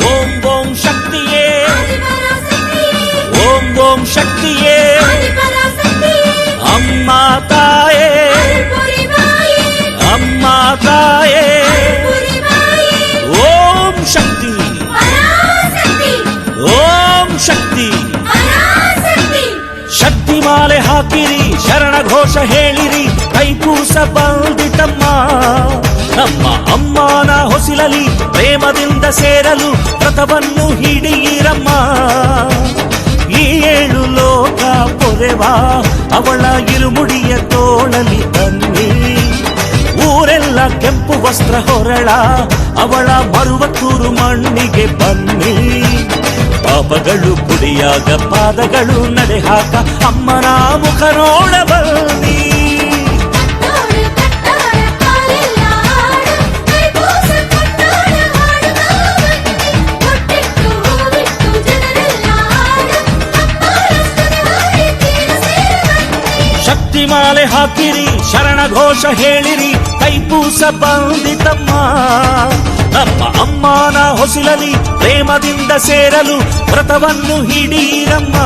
ஓம் ஓம் சக்தியே. ஓம் ஓம் சக்தியே. அம்மா தாயே. அம்மா தாயே. ஓம் சக்தி. ஓம் சக்தி. ಶಕ್ತಿ ಮಾಲೆ ಹಾಕಿರಿ ಶರಣ ಘೋಷ ಹೇಳಿರಿ ಕೈಪೂಸ ಬಂದಿತಮ್ಮ ನಮ್ಮ ಅಮ್ಮ ಮನ ಹೊಸಿಲಲಿ, ಪ್ರೇಮದಿಂದ ಸೇರಲು ವ್ರತವನ್ನು ಹಿಡಿಯಿರಮ್ಮ. ಈ ಏಳು ಲೋಕ ಪೊರೆವಾ ಅವಳ ಇರುಮುಡಿಯ ತೋಳಲಿ ಬನ್ನಿ ಊರೆಲ್ಲ ಕೆಂಪು ವಸ್ತ್ರ ಹೊರಳ, ಅವಳ ಮರುವತ್ತೂರು ಮಣ್ಣಿಗೆ ಬನ್ನಿ. ಪಾಪಗಳು ಪುಡಿಯಾಗ ಪಾದಗಳು ನಡೆಹಾಕ, ಅಮ್ಮನ ಮುಖ ನೋಡ ಮಾಲೆ ಹಾಕಿರಿ ಶರಣ ಘೋಷ ಹೇಳಿರಿ ಕೈಪೂಸ ಬಂದಿತಮ್ಮ ನಮ್ಮ ಅಮ್ಮನ ಹೊಸಿಲಲಿ ಪ್ರೇಮದಿಂದ ಸೇರಲು ವ್ರತವನ್ನು ಹಿಡೀರಮ್ಮ.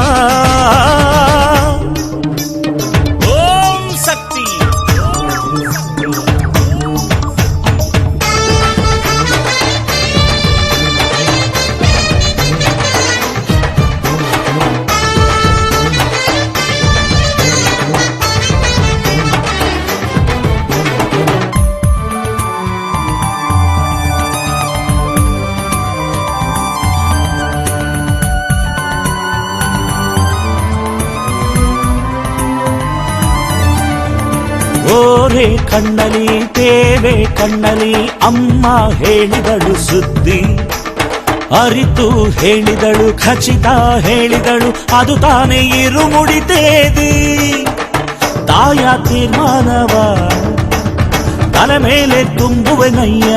ಕಣ್ಣಲಿ ತೇವೆ, ಕಣ್ಣಲಿ ಅಮ್ಮ ಹೇಳಿದಳು ಸುದ್ದಿ. ಅರಿತು ಹೇಳಿದಳು, ಖಚಿತ ಹೇಳಿದಳು, ಅದು ತಾನೇ ಇರುಮುಡಿ ತೇದಿ. ತಾಯ ತೀರ್ಮಾನವ, ತಲೆ ಮೇಲೆ ತುಂಬುವೆನಯ್ಯ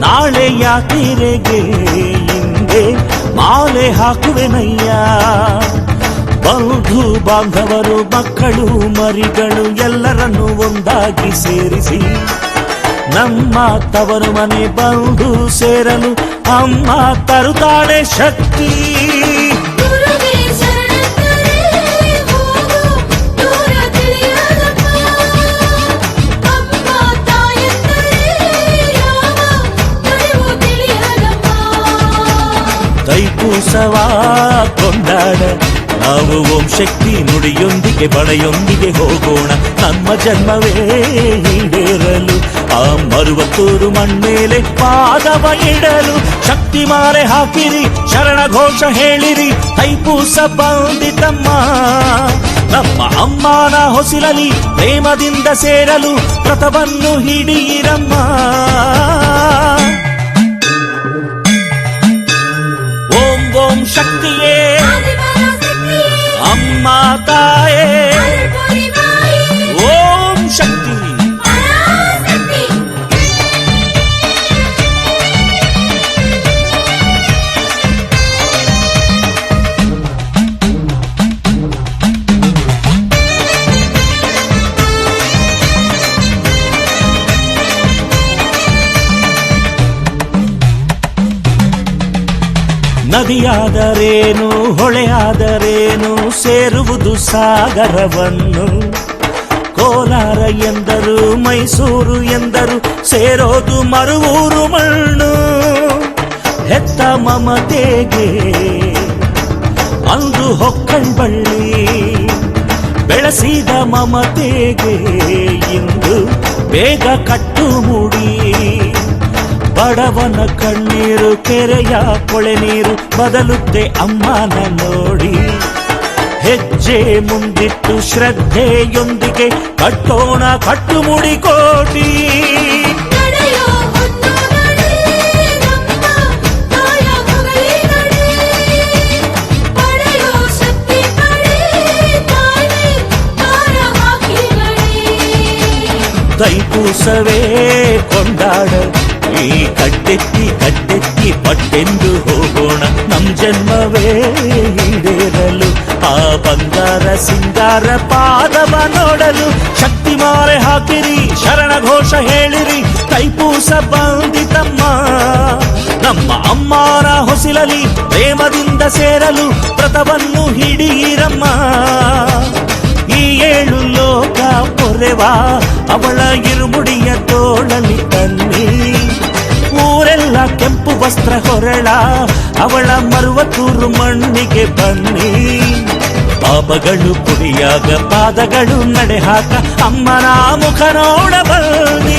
ನಾಳೆ ತೀರೆಗೆ ಹಿಂದೆ ಮಾಲೆ ಹಾಕುವೆನಯ್ಯ ಬಂಧು ಬಾಂಧವರು ಮಕ್ಕಳು ಮರಿಗಳು ಎಲ್ಲರನ್ನು ಒಂದಾಗಿ ಸೇರಿಸಿ ನಮ್ಮ ತವರು ಮನೆ ಬಂಧು ಸೇರಲು ಅಮ್ಮ ತರುತ್ತಾಳೆ ಶಕ್ತಿ ಗುರುವೇ ಶರಣಂದರೆ ಹೋಗು ದೂರ ತಿಳಿಯದಪ್ಪ ಅಮ್ಮ ತಾಯಂದರೆ ಯಾವ ನಡೆವು ತಿಳಿಯದಪ್ಪ ತೈಪೂಸವ ಕೊಂಡಾಡ ನಾವು ಓಂ ಶಕ್ತಿ ನುಡಿಯೊಂದಿಗೆ ಬಳೆಯೊಂದಿಗೆ ಹೋಗೋಣ ನಮ್ಮ ಜನ್ಮವೇ ಈಡೇರಲು ಆ ಮರುವತ್ತೂರು ಮಣ್ಮೇಲೆ ಪಾದವ ಇಡಲು ಶಕ್ತಿ ಮಾರೆ ಹಾಕಿರಿ ಶರಣ ಘೋಷ ಹೇಳಿರಿ ತೈಪೂಸ ಬಂದಿತಮ್ಮ ನಮ್ಮ ಅಮ್ಮನ ಹೊಸಿಲಲಿ ಪ್ರೇಮದಿಂದ ಸೇರಲು ವ್ರತವನ್ನು ಹಿಡಿಯಿರಮ್ಮ ಓಂ ಓಂ ಶಕ್ತಿಯೇ ಆದಿಪರಾಶಕ್ತಿಯೇ ಅಮ್ಮ ತಾಯೇ ಅಲ್ಪರಿವಾಯೇ ಓಂ ಶಕ್ತಿ. ನದಿಯಾದರೇನು ಹೊಳೆಯಾದರೇನು ಸೇರುವುದು ಸಾಗರವನ್ನು. ಕೋಲಾರ ಎಂದರು, ಮೈಸೂರು ಎಂದರು, ಸೇರೋದು ಮರುವೂರು ಮಣ್ಣು. ಹೆತ್ತ ಮಮತೆಗೆ ಅಂದು ಹೊಕ್ಕಂಬಳ್ಳಿ ಬೆಳೆಸಿದ ಮಮತೆಗೆ ಇಂದು ಬೇಗ ಕಟ್ಟು ಮೂಡಿ. ಬಡವನ ಕಣ್ಣೀರು, ಕೆರೆಯ ಕೊಳೆ ನೀರು, ಬದಲುತ್ತೆ ಅಮ್ಮನ ನೋಡಿ. ಹೆಜ್ಜೆ ಮುಂದಿಟ್ಟು ಶ್ರದ್ಧೆಯೊಂದಿಗೆ ಕಟ್ಟೋಣ ಕಟ್ಟುಮುಡಿ ಕೋಟಿ ನಡೆಯೋ ಹೊತ್ತು ನಡೆ ನಮ್ಮ ತಾಯ ಹೊಗಳಿ ನಡೆ ಪಡೆಯೋ ಶಕ್ತಿ ಪಡೆ ತಾಯಿ ತಾರ ಹಾಕಿ ನಡೆ ತೈಪೂಸವೇ ಕೊಂಡಾಡ ಈ ಕಟ್ಟೆತ್ತಿ ಕಟ್ಟೆತ್ತಿ ಪಟ್ಟೆಂದು ಹೋಗೋಣ ನಮ್ ಜನ್ಮವೇ ಈಡೇರಲು ಆ ಬಂಗಾರ ಸಿಂಗಾರ ಪಾದವ ನೋಡಲು ಶಕ್ತಿ ಮಾರೆ ಹಾಕಿರಿ, ಶರಣ ಘೋಷ ಹೇಳಿರಿ, ಕೈಪೂಸ ಬಂದಿತಮ್ಮ ನಮ್ಮ ಅಮ್ಮನ ಹೊಸಿಲಲಿ, ಪ್ರೇಮದಿಂದ ಸೇರಲು ವ್ರತವನ್ನು ಹಿಡಿಯಿರಮ್ಮ. ಈ ಏಳು ಲೋಕ ಪೊರೆವಾ ಅವಳ ಇರುಮುಡಿಯ ತೋಳಲಿ ತನ್ನಿ. ಊರೆಲ್ಲ ಕೆಂಪು ವಸ್ತ್ರ ಹೊರಳ, ಅವಳ ಮರುವತೂರು ಮಣ್ಣಿಗೆ ಬನ್ನಿ. ಪಾಪಗಳು ಪುಡಿಯಾಗ ಪಾದಗಳು ನಡೆಹಾಕ ಅಮ್ಮನ ಮುಖ ನೋಡಬಲ್ಲ